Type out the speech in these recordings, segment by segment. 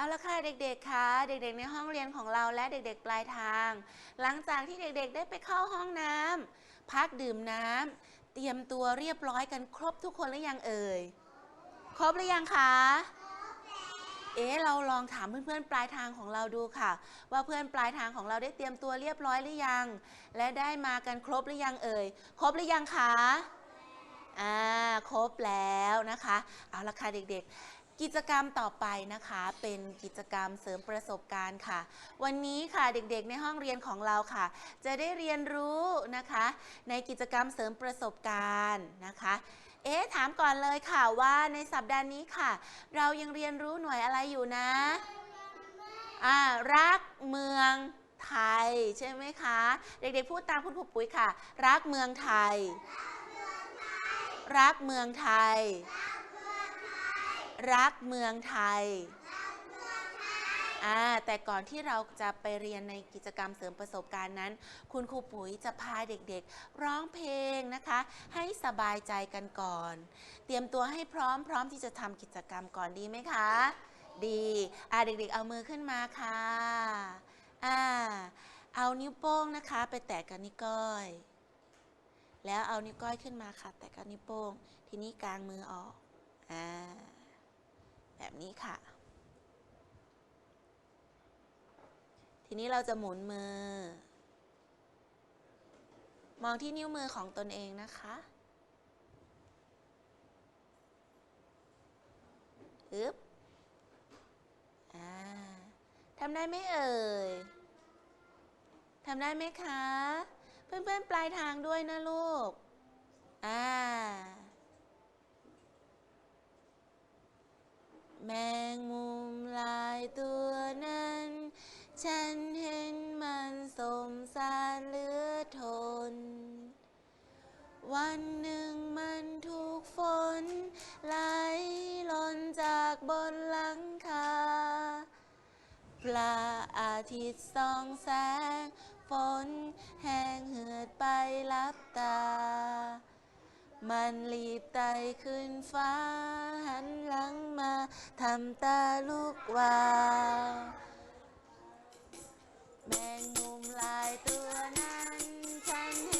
เอาละค่ะเด็กๆ คะเด็กๆ ในห้องเรียนของเราและเด็กๆ ปลายทาง หลังจากที่เด็กๆ ได้ไปเข้าห้องน้ำพักดื่มน้ำเตรียมตัวเรียบร้อยกันครบทุกคนหรือยังเอ่ย ครบหรือยังคะ เอ๊เราลองถามเพื่อนๆ ปลายทางของเราดูค่ะ ว่าเพื่อนปลายทางของเราได้เตรียมตัวเรียบร้อยหรือยัง และได้มากันครบหรือยังเอ่ย ครบหรือยังคะอ่าครบแล้วนะคะ เอาละค่ะเด็กๆ กิจกรรมต่อไปนะคะ เป็นกิจกรรมเสริมประสบการณ์ค่ะ วันนี้ค่ะเด็กๆ ในห้องเรียนของเราค่ะ จะได้เรียนรู้นะคะ ในกิจกรรมเสริมประสบการณ์นะคะ อ๊ถามก่อนเลยค่ะว่าในสัปดาห์นี้ค่ะ เรายังเรียนรู้หน่วยอะไรอยู่นะอ่ารักเมืองไทยใช่ไหมคะ เด็กๆพูดตามคุณครูปุ๋ยค่ะ รักเมืองไทย รักเมืองไทย รักเมืองไทย อ่าแต่ก่อนที่เราจะไปเรียนในกิจกรรมเสริมประสบการณ์นั้น คุณครูปุ๋ยจะพาเด็กๆ ร้องเพลงนะคะ ให้สบายใจกันก่อน เตรียมตัวให้พร้อมพร้อมที่จะทำกิจกรรมก่อนดีไหมคะ ดีอ่าเด็กๆ เอามือขึ้นมาค่ะอ่าเอานิ้วโป้งนะคะ ไปแตะกับนิ้วก้อย แล้วเอานิ้วก้อยขึ้นมาค่ะ แตะกับนิ้วโป้ง ทีนี้กางมือออกอ่าแบบนี้ค่ะ ทีนี้เราจะหมุนมือ มองที่นิ้วมือของตนเองนะคะอึ๊บอ่าทำได้ไหมเอ่ยทำได้ไหมคะ เพื่อนๆ ปลายทางด้วยนะลูก อ่า แมงมุมลายตัวนั้น ฉันเห็นมันสมสารเหลือทน วันหนึ่งมันถูกฝนไหลล่นจากบนหลังคาปลาอาทิตย์ส่องแสง ฝนแห้งเหือดไปลับตา มันรีบไต่ขึ้นฟ้า หันหลังมาทำตาลูกวาว แมงมุมลายตัวนั้นฉันเห็นมัน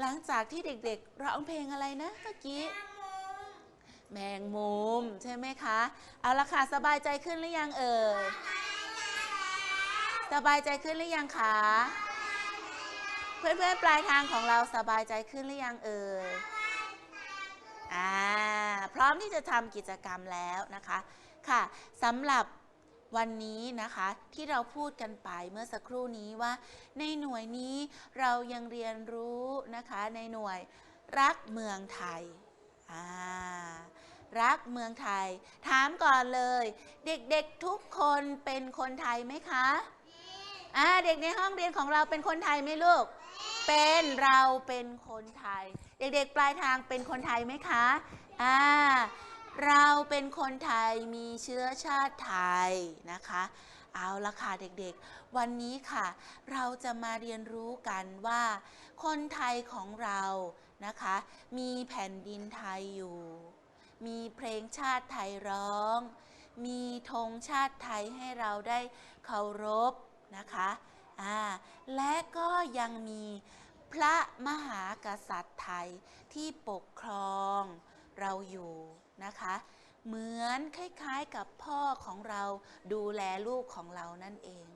หลังจากที่เด็กๆร้องเพลงอะไรนะเมื่อกี้ แมงมุมใช่ไหมคะ เอาละค่ะสบายใจขึ้นหรือยังเอ่ย สบายใจขึ้นหรือยังคะ เพื่อนๆปลายทางของเราสบายใจขึ้นหรือยังเอ่ย อ่า พร้อมที่จะทำกิจกรรมแล้วนะคะ ค่ะสำหรับ วันนี้นะคะที่เราพูดกันไปเมื่อสักครู่นี้ว่า ในหน่วยนี้เรายังเรียนรู้นะคะในหน่วยรักเมืองไทยอ่ารักเมืองไทย ถามก่อนเลย เด็กๆทุกคนเป็นคนไทยไหมคะอ่าเด็กในห้องเรียนของเราเป็นคนไทยไหมลูก เป็นเราเป็นคนไทย เด็กๆปลายทางเป็นคนไทยไหมคะอ่า เราเป็นคนไทยมีเชื้อชาติไทยนะคะ เอาละค่ะเด็กๆ วันนี้ค่ะ เราจะมาเรียนรู้กันว่า คนไทยของเรานะคะ มีแผ่นดินไทยอยู่ มีเพลงชาติไทยร้อง มีธงชาติไทยให้เราได้เคารพนะคะอ่าและก็ยังมีพระมหากษัตริย์ไทยที่ปกครองเราอยู่ นะคะ เหมือนคล้ายๆกับพ่อของเราดูแลลูกของเรานั่นเอง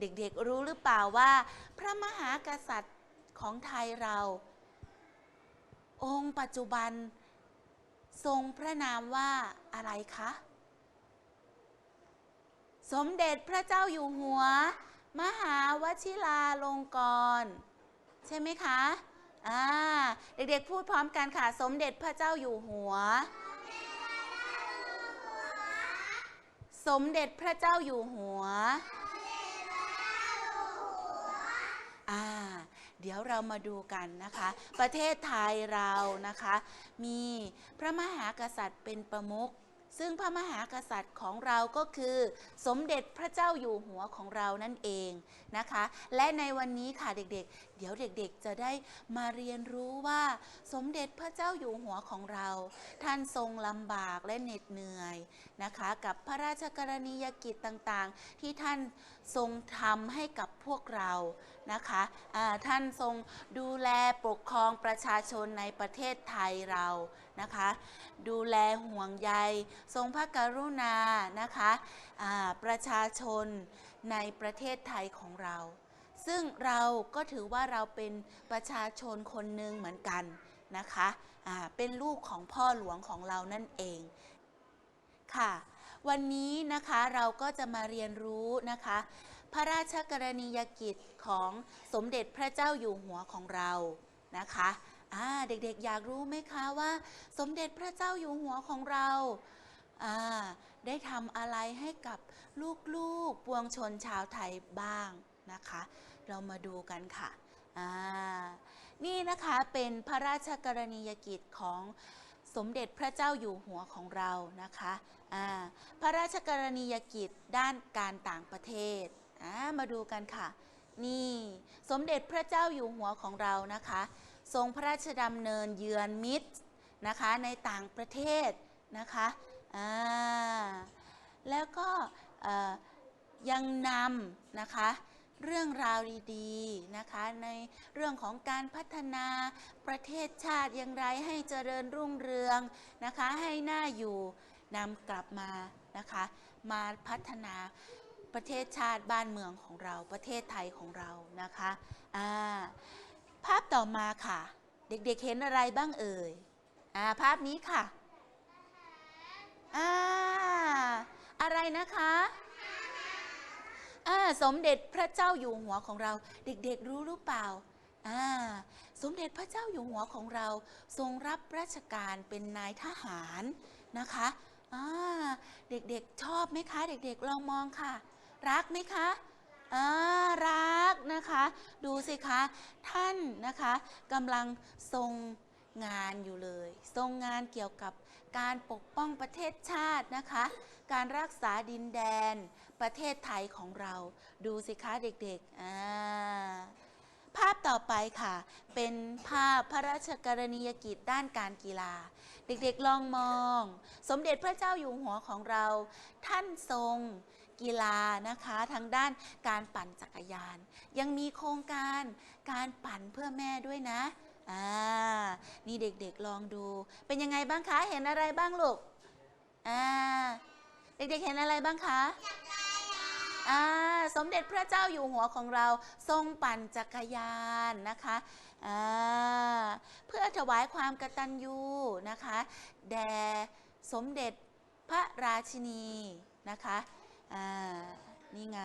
เด็กๆรู้หรือเปล่าว่า พระมหากษัตริย์ของไทยเรา องค์ปัจจุบัน ทรงพระนามว่าอะไรคะ สมเด็จพระเจ้าอยู่หัว มหาวชิราลงกรณ์ใช่ไหมคะ อ่า เด็กๆ พูดพร้อมกันค่ะ สมเด็จพระเจ้าอยู่หัว สมเด็จพระเจ้าอยู่หัว อ่า เดี๋ยวเรามาดูกันนะคะ ประเทศไทยเรานะคะ มีพระมหากษัตริย์เป็นประมุข ซึ่งพระมหากษัตริย์ของเราก็คือ สมเด็จพระเจ้าอยู่หัวของเรานั่นเองนะคะ และในวันนี้ค่ะเด็กๆเดี๋ยวเด็กๆ จะได้มาเรียนรู้ว่า สมเด็จพระเจ้าอยู่หัวของเรา ท่านทรงลำบากและเหน็ดเหนื่อยนะคะ กับพระราชกรณียกิจต่างๆ ที่ท่านทรงทำให้กับพวกเรานะคะอ่าท่านทรงดูแลปกครองประชาชนในประเทศไทยเรา นะคะ ดูแลห่วงใย ทรงพระกรุณานะคะประชาชนในประเทศไทยของเรา ซึ่งเราก็ถือว่าเราเป็นประชาชนคนหนึ่งเหมือนกันนะคะเป็นลูกของพ่อหลวงของเรานั่นเองค่ะ วันนี้นะคะเราก็จะมาเรียนรู้นะคะ พระราชกรณียกิจของสมเด็จพระเจ้าอยู่หัวของเรานะคะ อ่าเด็กๆ อยากรู้ไหมคะว่า สมเด็จพระเจ้าอยู่หัวของเราอ่าได้ทำอะไรให้กับลูกๆ ปวงชนชาวไทยบ้างนะคะ เรามาดูกันค่ะอ่านี่นะคะเป็นพระราชกรณียกิจของสมเด็จพระเจ้าอยู่หัวของเรานะคะอ่าพระราชกรณียกิจด้านการต่างประเทศอ่ามาดูกันค่ะ นี่สมเด็จพระเจ้าอยู่หัวของเรานะคะ ทรงพระราชดำเนินเยือนมิตรนะคะในต่างประเทศนะคะแล้วก็ยังนำนะคะเรื่องราวดีๆนะคะในเรื่องของการพัฒนาประเทศชาติอย่างไรให้เจริญรุ่งเรืองนะคะให้หน่าอยู่นำกลับมานะคะมาพัฒนาประเทศชาติบ้านเมืองของเราประเทศไทยของเรานะคะอ่า ภาพต่อมาค่ะ เด็กๆเห็นอะไรบ้างเอ่ยอ่าภาพนี้ค่ะอ่าอะไรนะคะอ่าสมเด็จพระเจ้าอยู่หัวของเรา เด็กๆรู้หรือเปล่าอ่าสมเด็จพระเจ้าอยู่หัวของเรา ทรงรับราชการเป็นนายทหารนะคะอ่าเด็กๆชอบไหมคะ เด็กๆลองมองค่ะ รักไหมคะ อ่ารักนะคะ ดูสิคะท่านนะคะกำลังทรงงานอยู่เลย ทรงงานเกี่ยวกับการปกป้องประเทศชาตินะคะ การรักษาดินแดนประเทศไทยของเรา ดูสิคะเด็กๆอ่าภาพต่อไปค่ะ เป็นภาพพระราชกรณียกิจด้านการกีฬา เด็กๆลองมอง สมเด็จพระเจ้าอยู่หัวของเรา ท่านทรง กีฬานะคะทางด้านการปั่นจักรยาน ยังมีโครงการการปั่นเพื่อแม่ด้วยนะอ่านี่เด็กๆลองดู เป็นยังไงบ้างคะเห็นอะไรบ้างลูกอ่าเด็กๆเห็นอะไรบ้างคะอ่าสมเด็จพระเจ้าอยู่หัวของเราทรงปั่นจักรยานนะคะอ่าเพื่อถวายความกตัญญูนะคะ แด่สมเด็จพระราชินีนะคะ อ่า นี่ไง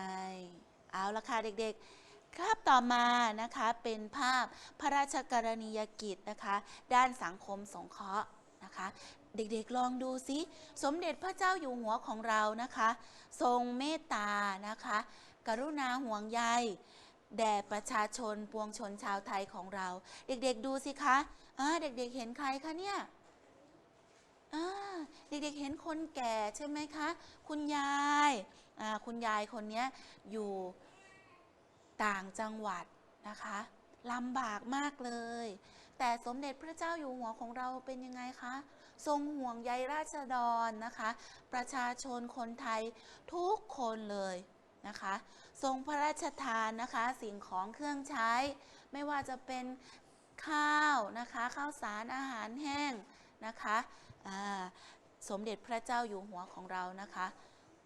เอาละค่ะเด็กๆ ครับต่อมานะคะเป็นภาพพระราชกรณียกิจนะคะ ด้านสังคมสงเคราะห์นะคะ เด็กๆลองดูสิสมเด็จพระเจ้าอยู่หัวของเรานะคะ ทรงเมตตานะคะ กรุณาห่วงใยแด่ประชาชนปวงชนชาวไทยของเรา เด็กๆดูสิคะอ่าเด็กๆเห็นใครคะเนี่ยอ่าเด็กๆเห็นคนแก่ใช่ไหมคะ คุณยาย คุณยายคนนี้อยู่ต่างจังหวัดนะคะลำบากมากเลย แต่สมเด็จพระเจ้าอยู่หัวของเราเป็นยังไงคะ ทรงห่วงใยราษฎรนะคะ ประชาชนคนไทยทุกคนเลยนะคะ ทรงพระราชทานนะคะ สิ่งของเครื่องใช้ ไม่ว่าจะเป็นข้าวนะคะ ข้าวสารอาหารแห้งนะคะสมเด็จพระเจ้าอยู่หัวของเรานะคะ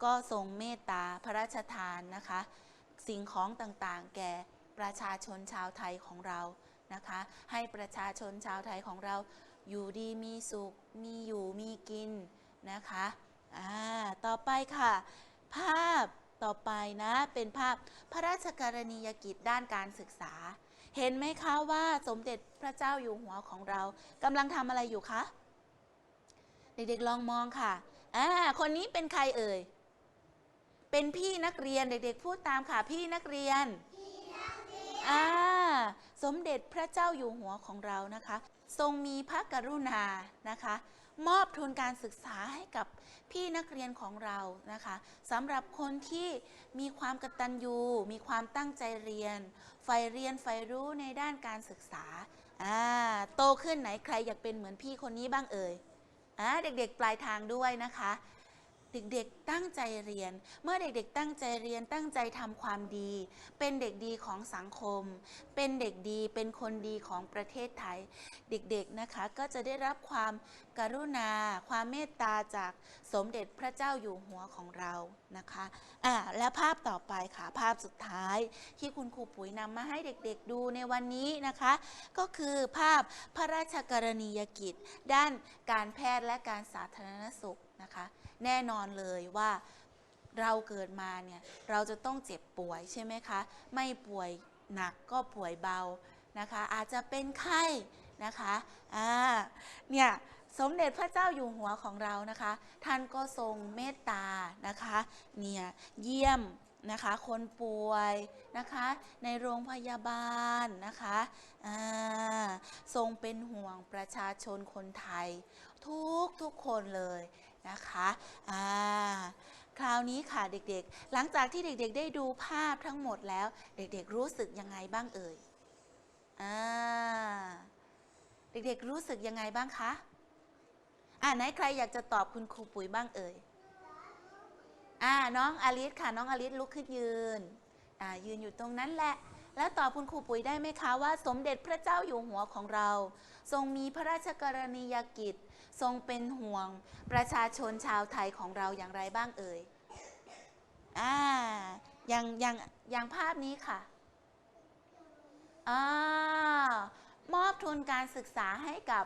ก็ทรงเมตตาพระราชทานนะคะ สิ่งของต่างๆ แก่ประชาชนชาวไทยของเรานะคะ ให้ประชาชนชาวไทยของเราอยู่ดีมีสุข มีอยู่มีกินนะคะอ่าต่อไปค่ะ ภาพต่อไปนะเป็นภาพพระราชกรณียกิจด้านการศึกษา เห็นไหมคะว่าสมเด็จพระเจ้าอยู่หัวของเรากำลังทำอะไรอยู่คะ เด็กๆลองมองค่ะอ่าคนนี้เป็นใครเอ่ย เป็นพี่นักเรียนเด็กๆ พูดตามค่ะพี่นักเรียนอ่าสมเด็จพระเจ้าอยู่หัวของเรานะคะ ทรงมีพระกรุณานะคะ มอบทุนการศึกษาให้กับพี่นักเรียนของเรานะคะสำหรับคนที่มีความกตัญญูมีความตั้งใจเรียนใฝ่เรียนใฝ่รู้ในด้านการศึกษาอ่าโตขึ้นไหนใครอยากเป็นเหมือนพี่คนนี้บ้างเอ่ยอ่าเด็กๆปลายทางด้วยนะคะ เด็กๆตั้งใจเรียน เมื่อเด็กๆตั้งใจเรียนตั้งใจทำความดี เป็นเด็กดีของสังคม เป็นเด็กดีเป็นคนดีของประเทศไทย เด็กๆนะคะก็จะได้รับความกรุณา ความเมตตาจากสมเด็จพระเจ้าอยู่หัวของเรานะคะอ่าและภาพต่อไปค่ะ ภาพสุดท้ายที่คุณครูปุ๋ยนำมาให้เด็กๆดูในวันนี้นะคะ ก็คือภาพพระราชกรณียกิจ ด้านการแพทย์และการสาธารณสุขนะคะ แน่นอนเลยว่าเราเกิดมาเนี่ยเราจะต้องเจ็บป่วยใช่ไหมคะ ไม่ป่วยหนักก็ป่วยเบานะคะ อาจจะเป็นไข้นะคะอ่าเนี่ยสมเด็จพระเจ้าอยู่หัวของเรานะคะ ท่านก็ทรงเมตตานะคะเนี่ยเยี่ยมนะคะคนป่วยนะคะในโรงพยาบาลนะคะทรงเป็นห่วงประชาชนคนไทย ทุกทุกคนเลย นะคะอ่าคราวนี้ค่ะเด็กๆ หลังจากที่เด็กๆ ได้ดูภาพทั้งหมดแล้ว เด็กๆ รู้สึกยังไงบ้างเอ่ยอ่าเด็กๆ รู้สึกยังไงบ้างคะอ่าไหนใครอยากจะตอบคุณครูปุ๋ยบ้างเอ่ยอ่าน้องอลิสค่ะน้องอลิสลุกขึ้นยืนอ่ายืนอยู่ตรงนั้นแหละ แล้วตอบคุณครูปุ๋ยได้ไหมคะว่า สมเด็จพระเจ้าอยู่หัวของเรา ทรงมีพระราชกรณียกิจ ทรงเป็นห่วงประชาชนชาวไทยของเราอย่างไรบ้างเอ่ยอ่าอย่างอย่างอย่างภาพนี้ค่ะอ่ามอบทุนการศึกษาให้กับ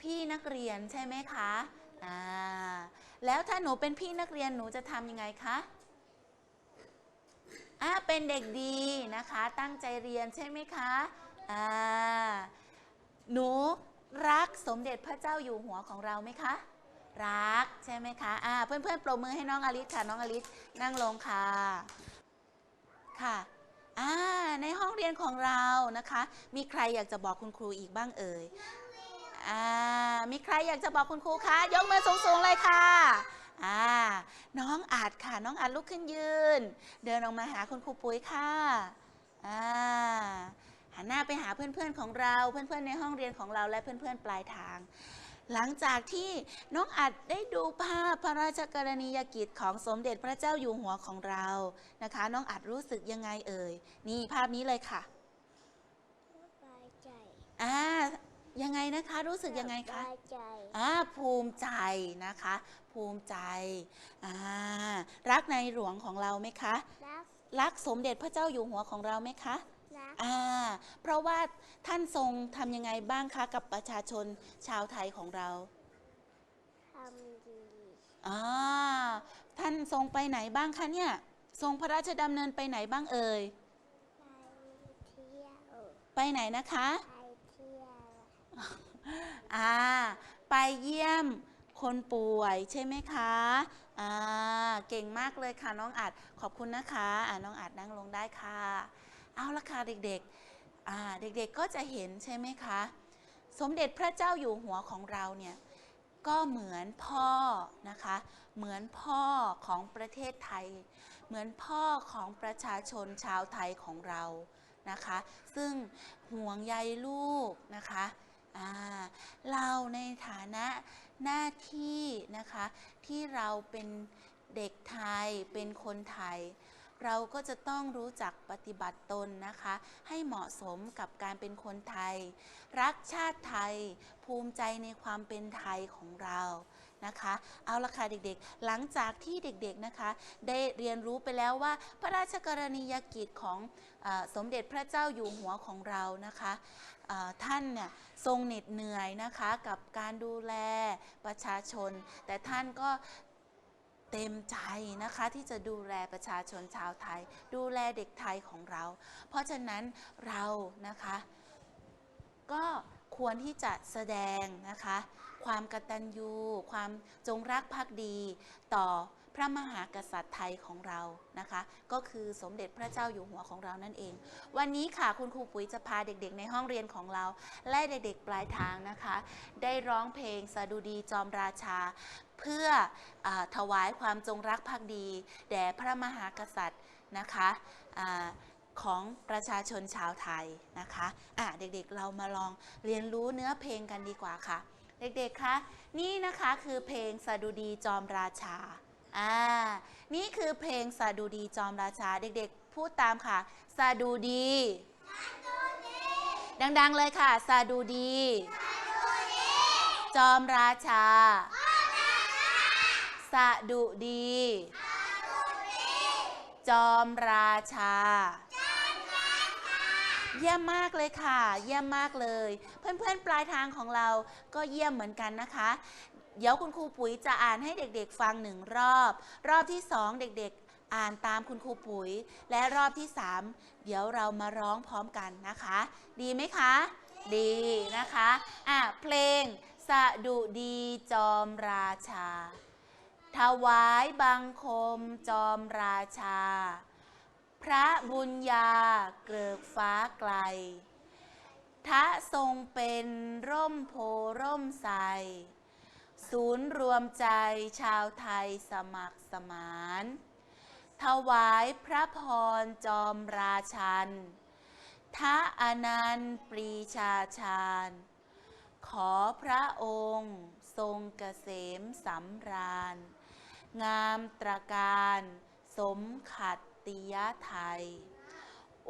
พี่นักเรียนใช่ไหมคะอ่าแล้วถ้าหนูเป็นพี่นักเรียนหนูจะทำยังไงคะอ่าเป็นเด็กดีนะคะ ตั้งใจเรียนใช่ไหมคะอ่าหนู รักสมเด็จพระเจ้าอยู่หัวของเราไหมคะ รักใช่ไหมคะอ่าเพื่อนๆปรบมือให้น้องอลิสค่ะ น้องอลิสนั่งลงค่ะ ค่ะอ่าในห้องเรียนของเรานะคะ มีใครอยากจะบอกคุณครูอีกบ้างเอ่ยอ่ามีใครอยากจะบอกคุณครูคะ ยกมือสูงๆเลยค่ะอ่าน้องอาจค่ะ น้องอาจลุกขึ้นยืน เดินออกมาหาคุณครูปุ้ยค่ะอ่า หันหน้าไปหาเพื่อนๆของเรา เพื่อนๆในห้องเรียนของเราและเพื่อนๆปลายทาง หลังจากที่น้องอัดได้ดูภาพพระราชกรณียกิจของสมเด็จพระเจ้าอยู่หัวของเรานะคะ น้องอัดรู้สึกยังไงเอ่ย นี่ภาพนี้เลยค่ะสบายใจอ่ายังไงนะคะรู้สึกยังไงคะสบายใจอ่าภูมิใจนะคะ ภูมิใจอ่ารักในหลวงของเราไหมคะ รักรักสมเด็จพระเจ้าอยู่หัวของเราไหมคะรัก อ่า เพราะว่าท่านทรงทำยังไงบ้างคะกับประชาชนชาวไทยของเราทำดีอ่าท่านทรงไปไหนบ้างคะเนี่ย ทรงพระราชดำเนินไปไหนบ้างเอ่ย ไปเที่ยว ไปไหนนะคะ ไปเที่ยวอ่า ไปเยี่ยมคนป่วยใช่ไหมคะ อ่า เก่งมากเลยค่ะน้องอัดขอบคุณนะคะ อ่าน้องอัดนั่งลงได้ค่ะ เอาละค่ะเด็กๆเด็กๆก็จะเห็นใช่ไหมคะ สมเด็จพระเจ้าอยู่หัวของเราเนี่ยก็เหมือนพ่อนะคะ เหมือนพ่อของประเทศไทย เหมือนพ่อของประชาชนชาวไทยของเรานะคะ ซึ่งห่วงใยลูกนะคะเราในฐานะหน้าที่นะคะที่เราเป็นเด็กไทยเป็นคนไทย เราก็จะต้องรู้จักปฏิบัติตนนะคะ ให้เหมาะสมกับการเป็นคนไทย รักชาติไทย ภูมิใจในความเป็นไทยของเรานะคะ เอาละค่ะเด็กๆ หลังจากที่เด็กๆนะคะ ได้เรียนรู้ไปแล้วว่า พระราชกรณียกิจของอสมเด็จพระเจ้าอยู่หัวของเรานะคะท่านเนี่ยทรงเหน็ดเหนื่อยนะคะกับการดูแลประชาชน แต่ท่านก็ เต็มใจนะคะที่จะดูแลประชาชนชาวไทย ดูแลเด็กไทยของเรา เพราะฉะนั้นเรานะคะ ก็ควรที่จะแสดงนะคะ ความกตัญญู ความจงรักภักดีต่อพระมหากษัตริย์ไทยของเรานะคะ ก็คือสมเด็จพระเจ้าอยู่หัวของเรานั่นเอง วันนี้ค่ะคุณครูปุ๋ยจะพาเด็กๆ ในห้องเรียนของเรา และเด็กๆปลายทางนะคะ ได้ร้องเพลงสดุดีจอมราชา เพื่ออาถวายความจงรักภักดี แด่พระมหากษัตริย์นะคะอาของประชาชนชาวไทยนะคะอะเด็กๆเรามาลองเรียนรู้เนื้อเพลงกันดีกว่าค่ะ เด็กๆคะนี่นะคะคือเพลงสดุดีจอมราชาอ่านี่คือเพลงสดุดีจอมราชา เด็กๆ พูดตามค่ะสดุดีดังๆเลยค่ะสดุดี จอมราชา สดุดี จอมราชา เยี่ยมมากเลยค่ะ เยี่ยมมากเลย เพื่อนๆ ปลายทางของเราก็เยี่ยมเหมือนกันนะคะ เดี๋ยวคุณครูปุ๋ยจะอ่านให้เด็กๆฟังหนึ่งรอบ รอบที่สองเด็กๆ อ่านตามคุณครูปุ๋ย และรอบที่สามเดี๋ยวเรามาร้องพร้อมกันนะคะ ดีไหมคะ ดีนะคะ อะ เพลงสดุดีจอมราชา ถวายบังคมจอมราชา พระบุญญาเกริกฟ้าไกล ทะทรงเป็นร่มโพร่มใส ศูนย์รวมใจชาวไทยสมัครสมาน ถวายพระพรจอมราชัน ทะอนันต์ปรีชาชาญ ขอพระองค์ทรงเกษมสำราญ งามตระการ สมขัตติยไทย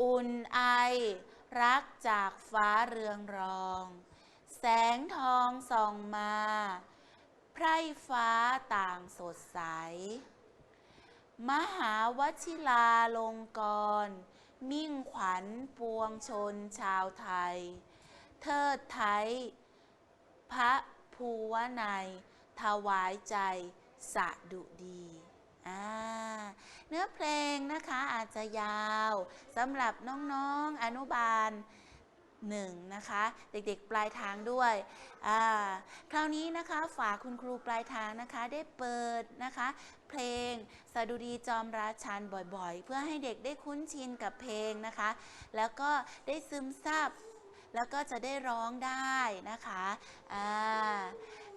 อุ่นไอ รักจากฟ้าเรืองรอง แสงทองส่องมา ไพร่ฟ้าต่างสดใส มหาวชิลาลงกร มิ่งขวัญปวงชนชาวไทย เทิดไทย พระภูวนัยถวายใจ สะดุดีเนื้อเพลงนะคะอาจจะยาวสำหรับน้องๆออนุบาลหนึ่งนะคะ เด็กๆปลายทางด้วยคราวนี้นะคะฝากคุณครูปลายทางนะคะได้เปิดนะคะ เพลงสดุดีจอมราชันบ่อยๆ เพื่อให้เด็กได้คุ้นชินกับเพลงนะคะ แล้วก็ได้ซึมซับแล้วก็จะได้ร้องได้นะคะ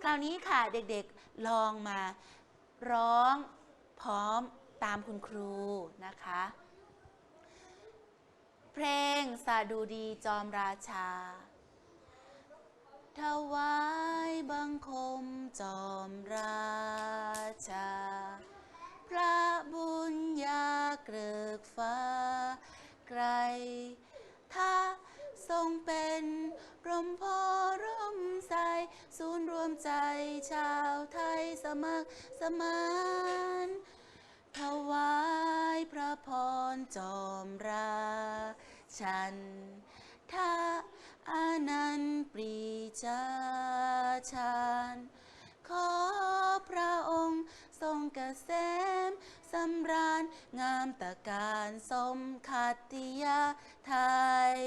คราวนี้ค่ะเด็กๆลองมา ร้องพร้อมตามคุณครูนะคะ เพลงสาดูดีจอมราชา ถวายบังคมจอมราชา พระบุญญาเกริกฟ้า ไกลถ้าทรงเป็นร่มโพร่ม ศูนย์รวมใจชาวไทยสมัครสมานถวายพระพรจอมราชันทาอานันต์ปรีชาชาญขอพระองค์ทรงกเกษมสำราญงามตะการสมขัตติยาไทย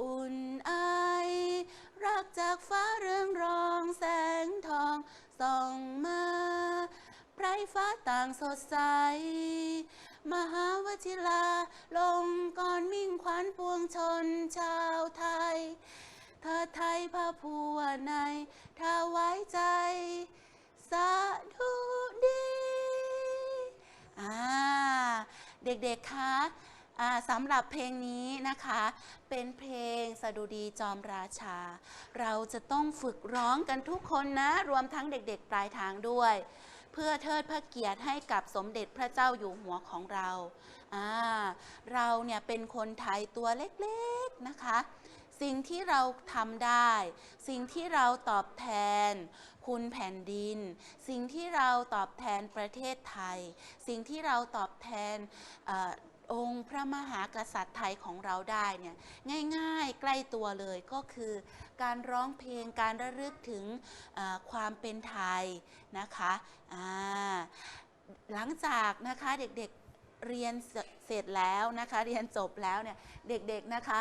อุ่นไอ รักจากฟ้าเรืองรองแสงทองส่องมาไพรฟ้าต่างสดใส มหาวชิลาลงกรณ์มิ่งขวัญปวงชนชาวไทยเธอไทยพระผู้ว่าในถ้าไว้ใจ สาธุดี อ่า เด็กๆคะ สำหรับเพลงนี้นะคะ เป็นเพลงสดุดีจอมราชา เราจะต้องฝึกร้องกันทุกคนนะ รวมทั้งเด็กๆปลายทางด้วย เพื่อเทิดพระเกียรติให้กับสมเด็จพระเจ้าอยู่หัวของเราเราเนี่ยเป็นคนไทยตัวเล็กๆนะคะ สิ่งที่เราทำได้ สิ่งที่เราตอบแทน คุณแผ่นดิน สิ่งที่เราตอบแทนประเทศไทย สิ่งที่เราตอบแทน องค์พระมหากษัตริย์ไทยของเราได้เนี่ยง่ายๆใกล้ตัวเลยก็คือ การร้องเพลงการระลึกถึงความเป็นไทยนะคะหลังจากนะคะเด็กๆเรียนเสร็จแล้วนะคะเรียนจบแล้วเนี่ยเด็กๆนะคะ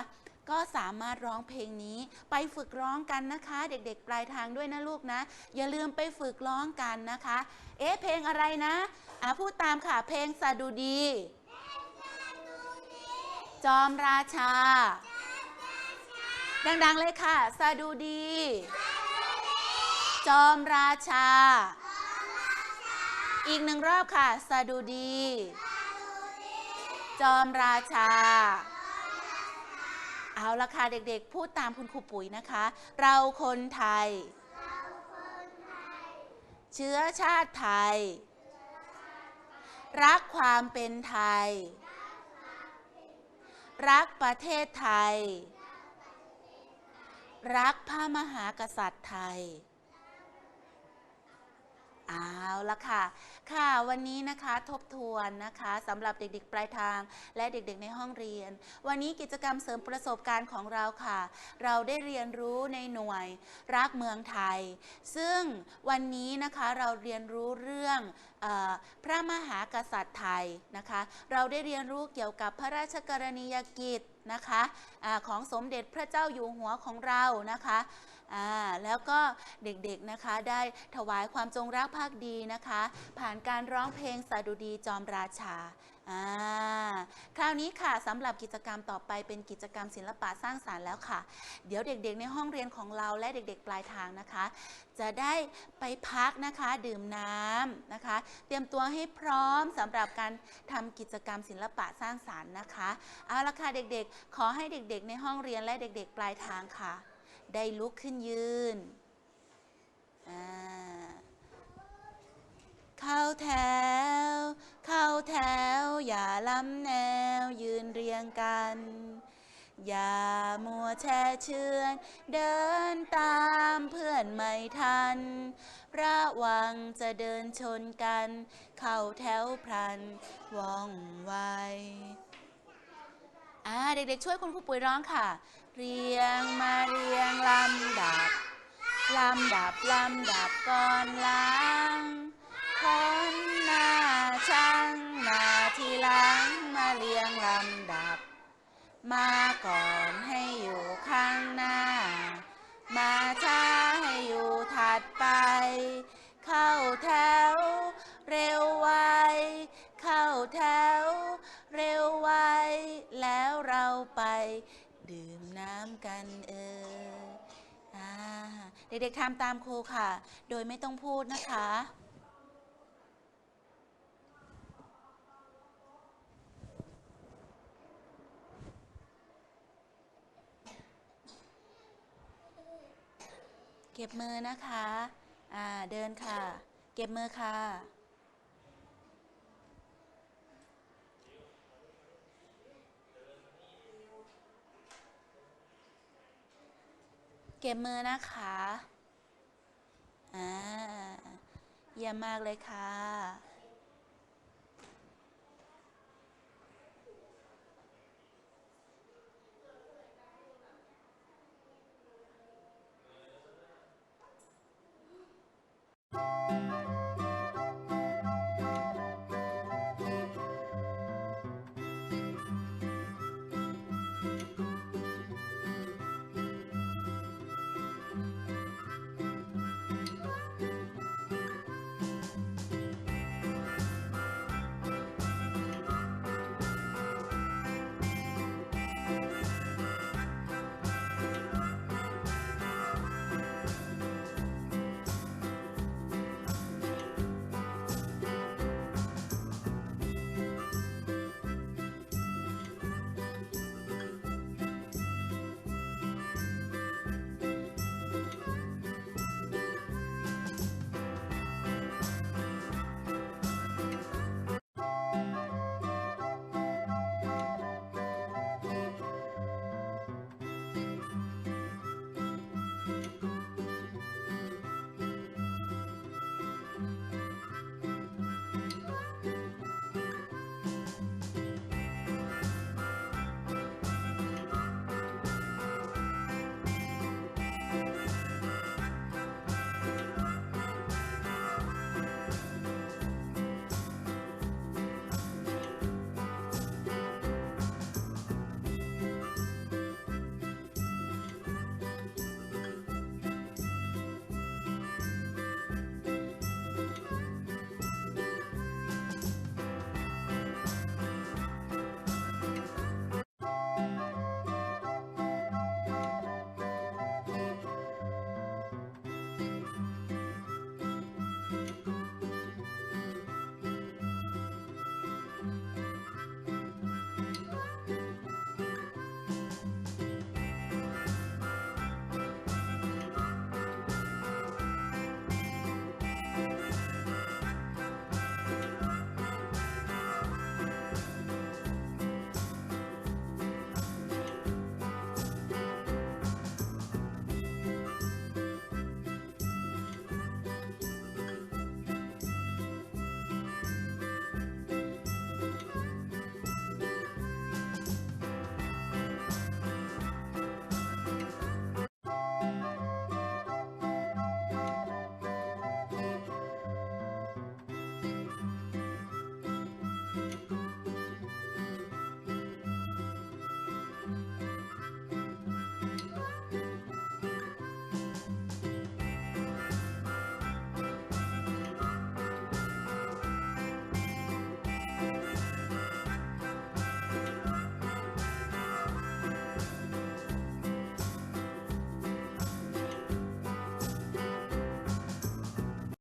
ก็สามารถร้องเพลงนี้ไปฝึกร้องกันนะคะ เด็กๆ ปลายทางด้วยนะลูกนะ อย่าลืมไปฝึกร้องกันนะคะ เอ๊ะเพลงอะไรนะอะพูดตามค่ะเพลงสดุดี จอมราชา ดังๆเลยค่ะ สดุดี จอมราชา อีกหนึ่งรอบค่ะ สดุดี จอมราชา เอาละค่ะเด็กๆ พูดตามคุณครูปุ๋ยนะคะ เราคนไทย เชื้อชาติไทย รักความเป็นไทย รักประเทศไทย รักพระมหากษัตริย์ไทย เอาละค่ะ ค่ะวันนี้นะคะทบทวนนะคะสำหรับเด็กๆ ปลายทาง และเด็กๆ ในห้องเรียน วันนี้กิจกรรมเสริมประสบการณ์ของเราค่ะ เราได้เรียนรู้ในหน่วยรักเมืองไทย ซึ่งวันนี้นะคะเราเรียนรู้เรื่องออพระมหากษัตริย์ไทยนะคะ เราได้เรียนรู้เกี่ยวกับพระราชกรณียกิจนะคะอาของสมเด็จพระเจ้าอยู่หัวของเรานะคะ อ่าแล้วก็เด็กๆนะคะได้ถวายความจงรักภักดีนะคะ ผ่านการร้องเพลงสดุดีจอมราชาอ่าคราวนี้ค่ะสำหรับกิจกรรมต่อไปเป็นกิจกรรมศิลปะสร้างสารรค์แล้วค่ะ เดี๋ยวเด็กๆ ในห้องเรียนของเราและเด็ก ๆ ปลายทางนะคะ จะได้ไปพักนะคะ ดื่มน้ำนะคะ เตรียมตัวให้พร้อมสำหรับการทำกิจกรรมศิลปะสร้างสารรค์นะคะเอาละค่ะเด็กๆ ขอให้เด็กๆ ในห้องเรียนและเด็ก ๆ ปลายทางค่ะ ได้ลุกขึ้นยืน เข้าแถว เข้าแถว อย่าล้ำแนว ยืนเรียงกัน อย่ามัวแช่เชือน เดินตามเพื่อนไม่ทัน ระวังจะเดินชนกัน เข้าแถวพลันว่องไวอ่าเด็กๆช่วยคุณครูปุ๋ยร้องค่ะ เรียงมาเรียงลำดับ ลำดับลำดับก่อนหลังคนหน้าช่างมาทีหลังมาเรียงลำดับ มาก่อนให้อยู่ข้างหน้า มาช้าให้อยู่ถัดไป เข้าแถวเร็ว เด็กๆทำตามครูค่ะ โดยไม่ต้องพูดนะคะเก็บมือนะคะ อ่า เดินค่ะ เก็บมือค่ะ เก็บมือนะคะ อ่า เยี่ยมมากเลยค่ะ「